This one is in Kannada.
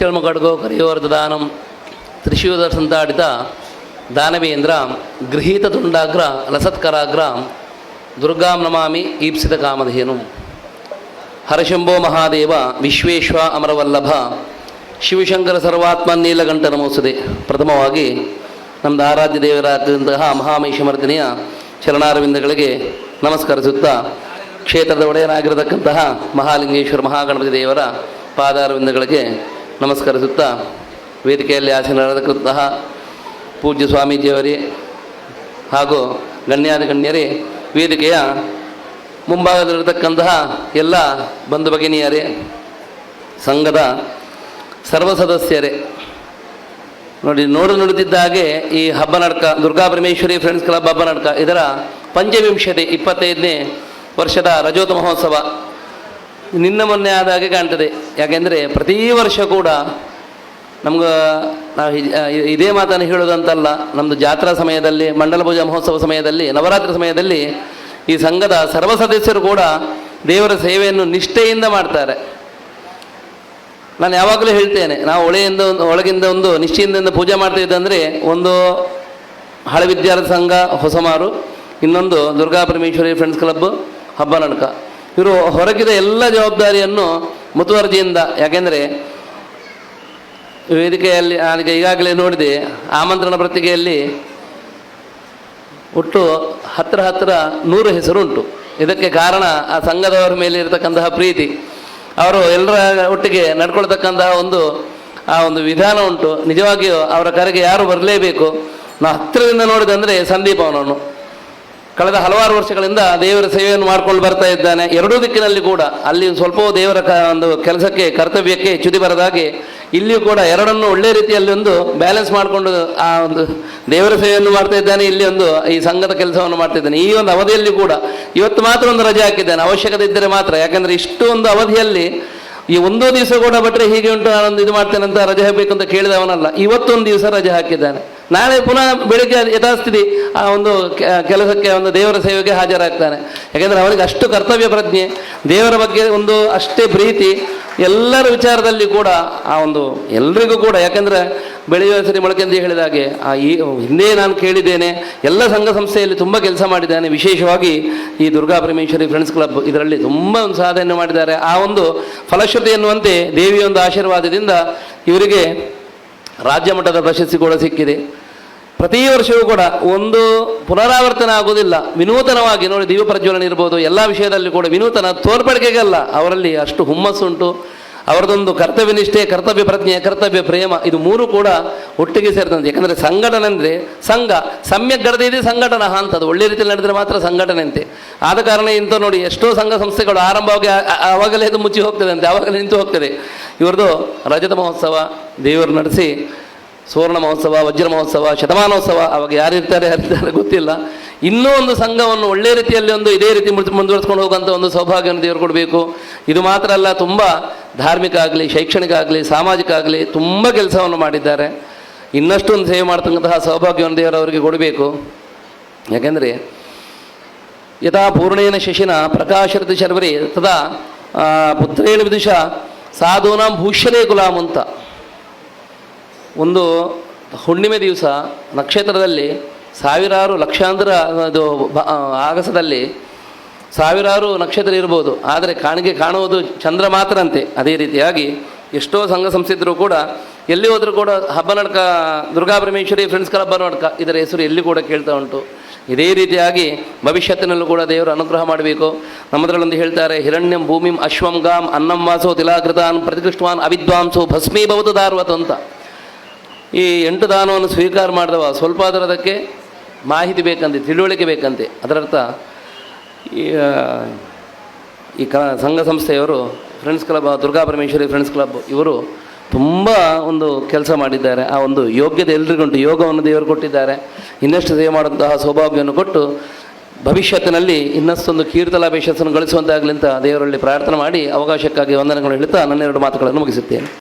ಕಚ್ಚಳ್ಮ ಕಡ್ಗೋ ಕರಿಯೋರ್ಧ ದಾನಂ ಸಂತಾಡಿತ ದಾನವೇಂದ್ರ ಗೃಹೀತ ತುಂಡಾಗ್ರ ಲಸತ್ಕರಾಗ್ರ ದುರ್ಗಾಂ ನಮಾಮಿ ಈಪ್ಸಿತ ಕಾಮಧೇನು ಹರಶಂಭೋ ಮಹಾದೇವ ವಿಶ್ವೇಶ್ವ ಅಮರವಲ್ಲಭ ಶಿವಶಂಕರ ಸರ್ವಾತ್ಮ ನೀಲಕಂಠ ನಮೋಸದೆ ಪ್ರಥಮವಾಗಿ ನಮ್ಮದು ಆರಾಧ್ಯ ದೇವರಾದಂತಹ ಮಹಾಮಹಿಷಮರ್ದಿನಿಯ ಶರಣಾರವಿಂದಗಳಿಗೆ ನಮಸ್ಕರಿಸುತ್ತಾ ಕ್ಷೇತ್ರದ ಒಡೆಯನಾಗಿರತಕ್ಕಂತಹ ಮಹಾಲಿಂಗೇಶ್ವರ ಮಹಾಗಣಪತಿ ದೇವರ ಪಾದಾರವಿಂದಗಳಿಗೆ ನಮಸ್ಕರಿಸುತ್ತಾ ವೇದಿಕೆಯಲ್ಲಿ ಆಸೀನರಾದಂತಹ ಪೂಜ್ಯ ಸ್ವಾಮೀಜಿಯವರೇ ಹಾಗೂ ಗಣ್ಯಾದ ಗಣ್ಯರೇ, ವೇದಿಕೆಯ ಮುಂಭಾಗದಲ್ಲಿರತಕ್ಕಂತಹ ಎಲ್ಲ ಬಂಧು ಭಗಿನಿಯರೇ, ಸಂಘದ ಸರ್ವ ಸದಸ್ಯರೇ, ನೋಡಿ ನೋಡು ನುಡಿದಿದ್ದ ಹಾಗೆ ಈ ಹಬ್ಬ ನಡ್ಕ ದುರ್ಗಾ ಪರಮೇಶ್ವರಿ ಫ್ರೆಂಡ್ಸ್ ಕ್ಲಬ್ ಹಬ್ಬ ನಡ್ಕ ಇದರ ಪಂಚವಿಂಶತಿ ಇಪ್ಪತ್ತೈದನೇ ವರ್ಷದ ರಜೋತ ಮಹೋತ್ಸವ ನಿನ್ನ ಮೊನ್ನೆ ಆದ ಹಾಗೆ ಕಾಣ್ತದೆ. ಯಾಕೆಂದರೆ ಪ್ರತಿ ವರ್ಷ ಕೂಡ ನಮ್ಗೆ ನಾವು ಇದ್- ಮಾತನ್ನು ಹೇಳೋದಂತಲ್ಲ ನಮ್ಮದು ಜಾತ್ರಾ ಸಮಯದಲ್ಲಿ, ಮಂಡಲ ಪೂಜಾ ಮಹೋತ್ಸವ ಸಮಯದಲ್ಲಿ, ನವರಾತ್ರಿ ಸಮಯದಲ್ಲಿ ಈ ಸಂಘದ ಸರ್ವ ಸದಸ್ಯರು ಕೂಡ ದೇವರ ಸೇವೆಯನ್ನು ನಿಷ್ಠೆಯಿಂದ ಮಾಡ್ತಾರೆ. ನಾನು ಯಾವಾಗಲೂ ಹೇಳ್ತೇನೆ, ನಾವು ಒಳೆಯಿಂದ ಒಂದು, ಒಳಗಿಂದ ಒಂದು ನಿಶ್ಚಯದಿಂದ ಪೂಜೆ ಮಾಡ್ತಾ ಇದ್ದಂದರೆ ಒಂದು ಹಳೆ ವಿದ್ಯಾರ್ಥಿ ಸಂಘ ಹೊಸಮಾರು, ಇನ್ನೊಂದು ದುರ್ಗಾ ಪರಮೇಶ್ವರಿ ಫ್ರೆಂಡ್ಸ್ ಕ್ಲಬ್ ಹಬ್ಬ ನಡ್ಕ ಇವರು ಹೊರಗಿದ ಎಲ್ಲ ಜವಾಬ್ದಾರಿಯನ್ನು ಮುತುವರ್ಜಿಯಿಂದ, ಯಾಕೆಂದರೆ ವೇದಿಕೆಯಲ್ಲಿ ನನಗೆ ಈಗಾಗಲೇ ನೋಡಿದೆ, ಆಮಂತ್ರಣ ಪತ್ರಿಕೆಯಲ್ಲಿ ಒಟ್ಟು ಹತ್ತಿರ ಹತ್ತಿರ ನೂರು ಹೆಸರು ಉಂಟು ಇದಕ್ಕೆ ಕಾರಣ ಆ ಸಂಘದವರ ಮೇಲೆ ಇರತಕ್ಕಂತಹ ಪ್ರೀತಿ. ಅವರು ಎಲ್ಲರ ಒಟ್ಟಿಗೆ ನಡ್ಕೊಳ್ತಕ್ಕಂತಹ ಒಂದು, ಆ ಒಂದು ವಿಧಾನ ಉಂಟು. ನಿಜವಾಗಿಯೂ ಅವರ ಕರೆಗೆ ಯಾರು ಬರಲೇಬೇಕು? ನಾ ಹತ್ತಿರದಿಂದ ನೋಡಿದಂದರೆ ಸಂದೀಪ್ ಅವನನ್ನು ಕಳೆದ ಹಲವಾರು ವರ್ಷಗಳಿಂದ ದೇವರ ಸೇವೆಯನ್ನು ಮಾಡ್ಕೊಂಡು ಬರ್ತಾ ಇದ್ದಾನೆ. ಎರಡೂ ದಿಕ್ಕಿನಲ್ಲಿ ಕೂಡ ಅಲ್ಲಿ ಸ್ವಲ್ಪ ದೇವರ ಒಂದು ಕೆಲಸಕ್ಕೆ, ಕರ್ತವ್ಯಕ್ಕೆ ಚ್ಯುತಿ ಬರದಾಗಿ ಇಲ್ಲಿಯೂ ಕೂಡ ಎರಡನ್ನು ಒಳ್ಳೆ ರೀತಿಯಲ್ಲಿ ಒಂದು ಬ್ಯಾಲೆನ್ಸ್ ಮಾಡಿಕೊಂಡು, ಆ ಒಂದು ದೇವರ ಸೇವೆಯನ್ನು ಮಾಡ್ತಾ ಇದ್ದಾನೆ. ಇಲ್ಲಿ ಒಂದು ಈ ಸಂಘದ ಕೆಲಸವನ್ನು ಮಾಡ್ತಾ ಇದ್ದಾನೆ. ಈ ಒಂದು ಅವಧಿಯಲ್ಲಿ ಕೂಡ ಇವತ್ತು ಮಾತ್ರ ಒಂದು ರಜೆ ಹಾಕಿದ್ದಾನೆ. ಅವಶ್ಯಕತೆ ಇದ್ದರೆ ಮಾತ್ರ. ಯಾಕಂದರೆ ಇಷ್ಟು ಒಂದು ಅವಧಿಯಲ್ಲಿ ಈ ಒಂದು ದಿವಸ ಕೂಡ ಬಿಟ್ಟರೆ ಹೀಗೆ ಉಂಟು, ನಾನೊಂದು ಇದು ಮಾಡ್ತೇನೆ ಅಂತ ರಜೆ ಹಾಕಬೇಕು ಅಂತ ಕೇಳಿದವನಲ್ಲ. ಇವತ್ತೊಂದು ದಿವಸ ರಜೆ ಹಾಕಿದ್ದಾನೆ. ನಾಳೆ ಪುನಃ ಬೆಳಿಗ್ಗೆ ಯಥಾಸ್ಥಿತಿ ಆ ಒಂದು ಕೆಲಸಕ್ಕೆ ಒಂದು ದೇವರ ಸೇವೆಗೆ ಹಾಜರಾಗ್ತಾನೆ. ಯಾಕೆಂದರೆ ಅವನಿಗೆ ಅಷ್ಟು ಕರ್ತವ್ಯ ಪ್ರಜ್ಞೆ, ದೇವರ ಬಗ್ಗೆ ಒಂದು ಅಷ್ಟೇ ಪ್ರೀತಿ, ಎಲ್ಲರ ವಿಚಾರದಲ್ಲಿ ಕೂಡ ಆ ಒಂದು ಎಲ್ರಿಗೂ ಕೂಡ, ಯಾಕೆಂದರೆ ಬೆಳೆಯುವ ಸರಿ ಮೊಳಕೆ ಹೇಳಿದ ಹಾಗೆ ಆ ಈ ಹಿಂದೆ ನಾನು ಕೇಳಿದ್ದೇನೆ, ಎಲ್ಲ ಸಂಘ ಸಂಸ್ಥೆಯಲ್ಲಿ ತುಂಬ ಕೆಲಸ ಮಾಡಿದ್ದಾನೆ. ವಿಶೇಷವಾಗಿ ಈ ದುರ್ಗಾ ಪರಮೇಶ್ವರಿ ಫ್ರೆಂಡ್ಸ್ ಕ್ಲಬ್ ಇದರಲ್ಲಿ ತುಂಬ ಒಂದು ಸಾಧನೆ ಮಾಡಿದ್ದಾರೆ. ಆ ಒಂದು ಫಲಶ್ರುತಿ ಎನ್ನುವಂತೆ ದೇವಿಯ ಒಂದು ಆಶೀರ್ವಾದದಿಂದ ಇವರಿಗೆ ರಾಜ್ಯ ಮಟ್ಟದ ಪ್ರಶಸ್ತಿ ಕೂಡ ಸಿಕ್ಕಿದೆ. ಪ್ರತಿ ವರ್ಷವೂ ಕೂಡ ಒಂದು ಪುನರಾವರ್ತನೆ ಆಗುವುದಿಲ್ಲ. ವಿನೂತನವಾಗಿ ನೋಡಿ ದೀಪ ಪ್ರಜ್ವಲನ ಇರ್ಬೋದು, ಎಲ್ಲ ವಿಷಯದಲ್ಲಿ ಕೂಡ ವಿನೂತನ ತೋರ್ಪಡಿಕೆಗಲ್ಲ ಅವರಲ್ಲಿ ಅಷ್ಟು ಹುಮ್ಮಸ್ಸುಂಟು. ಅವರದೊಂದು ಕರ್ತವ್ಯ ನಿಷ್ಠೆ ಕರ್ತವ್ಯ ಪ್ರಜ್ಞೆ, ಕರ್ತವ್ಯ ಪ್ರೇಮ, ಇದು ಮೂರು ಕೂಡ ಒಟ್ಟಿಗೆ ಸೇರಿದಂತೆ. ಯಾಕಂದರೆ ಸಂಘಟನೆ ಅಂದರೆ ಸಂಘ, ಸಮ್ಯಕ್ ಗಡದಿದೆ ಸಂಘಟನಾ ಅಂತ ಅದು ಒಳ್ಳೆ ರೀತಿಯಲ್ಲಿ ನಡೆದರೆ ಮಾತ್ರ ಸಂಘಟನೆ ಅಂತೆ. ಆದ ಕಾರಣ ಇಂಥ ನೋಡಿ, ಎಷ್ಟೋ ಸಂಘ ಸಂಸ್ಥೆಗಳು ಆರಂಭವಾಗಿ ಆವಾಗಲೇ ಇದು ಮುಚ್ಚಿ ಹೋಗ್ತದೆ ಅಂತೆ. ಆವಾಗಲೇ ನಿಂತು ಹೋಗ್ತದೆ. ಇವ್ರದ್ದು ರಜತ ಮಹೋತ್ಸವ ದೇವರು ನಡೆಸಿ ಸುವರ್ಣ ಮಹೋತ್ಸವ, ವಜ್ರ ಮಹೋತ್ಸವ, ಶತಮಾನೋತ್ಸವ, ಅವಾಗ ಯಾರಿರ್ತಾರೆ ಯಾರಿರ್ತಾರೆ ಗೊತ್ತಿಲ್ಲ. ಇನ್ನೂ ಒಂದು ಸಂಘವನ್ನು ಒಳ್ಳೆ ರೀತಿಯಲ್ಲಿ ಒಂದು ಇದೇ ರೀತಿ ಮುಂದ್- ಮುಂದುವರಿಸ್ಕೊಂಡು ಹೋಗುವಂಥ ಒಂದು ಸೌಭಾಗ್ಯವನ್ನು ದೇವರು ಕೊಡಬೇಕು. ಇದು ಮಾತ್ರ ಅಲ್ಲ, ತುಂಬ ಧಾರ್ಮಿಕ ಆಗಲಿ, ಶೈಕ್ಷಣಿಕ ಆಗಲಿ, ಸಾಮಾಜಿಕ ಆಗಲಿ ತುಂಬ ಕೆಲಸವನ್ನು ಮಾಡಿದ್ದಾರೆ. ಇನ್ನಷ್ಟು ಒಂದು ಸೇವೆ ಮಾಡ್ತಕ್ಕಂತಹ ಸೌಭಾಗ್ಯವನ್ನು ದೇವರು ಅವರಿಗೆ ಕೊಡಬೇಕು. ಯಾಕೆಂದರೆ ಯಥಾ ಪೂರ್ಣೇನ ಶಶಿನ ಪ್ರಕಾಶರತಿ ಶರ್ವರಿ ತದಾ ಪುತ್ರೇಣ ವಿದುಷ ಸಾಧೂನಾಂ ಭೂಷಣೇ ಗುಲಾಮ್ ಅಂತ. ಒಂದು ಹುಣ್ಣಿಮೆ ದಿವಸ ನಕ್ಷತ್ರದಲ್ಲಿ ಸಾವಿರಾರು ಲಕ್ಷಾಂತರ, ಅದು ಆಗಸದಲ್ಲಿ ಸಾವಿರಾರು ನಕ್ಷತ್ರ ಇರ್ಬೋದು. ಆದರೆ ಕಾಣಿಗೆ ಕಾಣುವುದು ಚಂದ್ರ ಮಾತ್ರ ಅಂತೆ ಅದೇ ರೀತಿಯಾಗಿ ಎಷ್ಟೋ ಸಂಘ ಸಂಸ್ಥಿದ್ರು ಕೂಡ ಎಲ್ಲಿ ಹೋದರೂ ಕೂಡ ಹಬ್ಬ ನಡ್ಕ, ದುರ್ಗಾ ಪರಮೇಶ್ವರಿ ಫ್ರೆಂಡ್ಸ್ ಕ್ಲಬ್ ನಡ್ಕ ಇದರ ಹೆಸರು ಎಲ್ಲಿ ಕೂಡ ಕೇಳ್ತಾ ಉಂಟು. ಇದೇ ರೀತಿಯಾಗಿ ಭವಿಷ್ಯತ್ತಿನಲ್ಲೂ ಕೂಡ ದೇವರು ಅನುಗ್ರಹ ಮಾಡಬೇಕು. ನಮ್ಮದರಲ್ಲೊಂದು ಹೇಳ್ತಾರೆ, ಹಿರಣ್ಯಂ ಭೂಮಿಂ ಅಶ್ವಂ ಗಾಂ ಅನ್ನಂ ವಾಸೋ ತಿಲಾಕೃತಾನ್ ಪ್ರತಿಕೃಷ್ಟವಾನ್ ಅವಿದ್ವಾಂಸೋ ಭಸ್ಮೀಭವತು ದಾರ್ವತ ಅಂತ. ಈ ಎಂಟು ದಾನವನ್ನು ಸ್ವೀಕಾರ ಮಾಡಿದವ ಸ್ವಲ್ಪ ಅದಕ್ಕೆ ಮಾಹಿತಿ ಬೇಕಂತೆ, ತಿಳುವಳಿಕೆ ಬೇಕಂತೆ. ಅದರರ್ಥ ಈ ಕ, ಸಂಘ ಸಂಸ್ಥೆಯವರು friends club Durga Parameshwari friends club ಇವರು ತುಂಬ ಒಂದು ಕೆಲಸ ಮಾಡಿದ್ದಾರೆ. ಆ ಒಂದು ಯೋಗ್ಯತೆ ಎಲ್ರಿಗುಂಟು ಯೋಗವನ್ನು ದೇವರು ಕೊಟ್ಟಿದ್ದಾರೆ. ಇನ್ನಷ್ಟು ಸೇವೆ ಮಾಡುವಂತಹ ಸೌಭಾಗ್ಯವನ್ನು ಕೊಟ್ಟು ಭವಿಷ್ಯತ್ತಿನಲ್ಲಿ ಇನ್ನಷ್ಟೊಂದು ಕೀರ್ತಲಾಭ ಯಶಸ್ಸನ್ನು ಗಳಿಸುವಂತಾಗಲಿ ಅಂತ ದೇವರಲ್ಲಿ ಪ್ರಾರ್ಥನೆ ಮಾಡಿ ಅವಕಾಶಕ್ಕಾಗಿ ವಂದನೆಗಳು ಹೇಳ್ತಾ ನನ್ನೆರಡು ಮಾತುಗಳನ್ನು ಮುಗಿಸುತ್ತೇನೆ.